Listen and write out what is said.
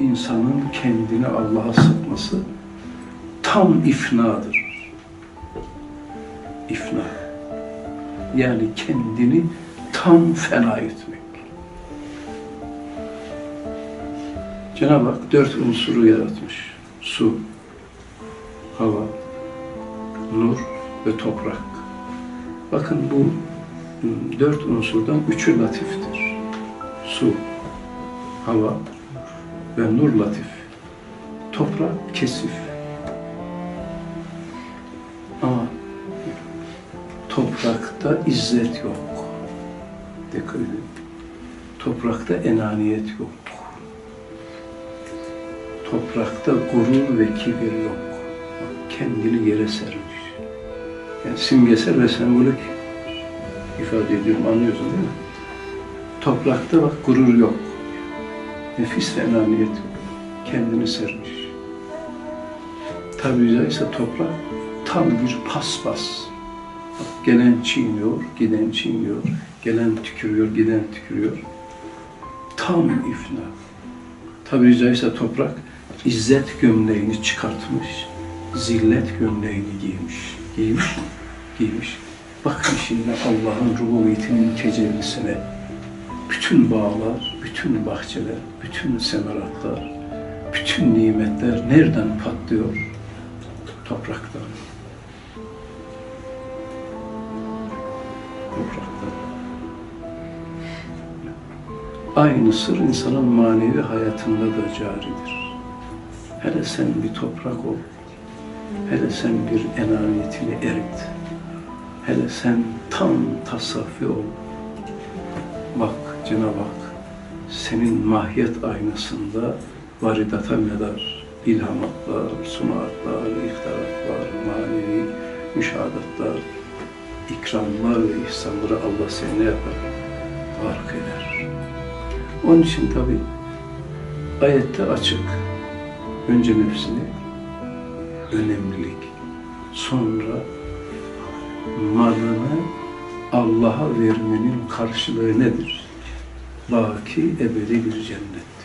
insanın kendini Allah'a sıkması tam ifnadır. İfna. Yani kendini tam fena etmek. Cenab-ı Hak dört unsuru yaratmış. Su, hava, nur ve toprak. Bakın bu ım, dört unsurdan üçü latiftir. Su, hava ve nur latif. Toprak kesif. Ama toprakta izzet yok. Dikkat edin. Toprakta enaniyet yok. Toprakta gurur ve kibir yok. Kendini yere sermiş. Yani simgesel ve sembolik ifade ediyorum, anlıyorsun değil mi? Toprakta bak gurur yok. Nefis ve enaniyet. Kendini sermiş. Tabi caizse toprak tam bir paspas. Bak, gelen çiğniyor, giden çiğniyor. Gelen tükürüyor, giden tükürüyor. Tam ifna. Tabiri caizse toprak izzet gömleğini çıkartmış, zillet gömleğini giymiş. Giymiş, giymiş. Bakın şimdi Allah'ın rububiyetinin tecellisine. Bütün bağlar, bütün bahçeler, bütün semeratlar, bütün nimetler nereden patlıyor? Topraktan. Topraktan. Aynı sır insanın manevi hayatında da caridir. Hele sen bir toprak ol. Hele sen bir enaniyetini erit. Hele sen tam tasaffi ol. Bak Cenab-ı Hak senin mahiyet aynasında varidata medar ilhamatlar, sunaatlar, ihtaratlar, manevi müşahadatlar, ikramlar ve ihsanları Allah seni yapar? Fark eder. Onun için tabi ayette açık. Önce nefsini, önemlilik. Sonra malını Allah'a vermenin karşılığı nedir? Baki ebedi bir cennet.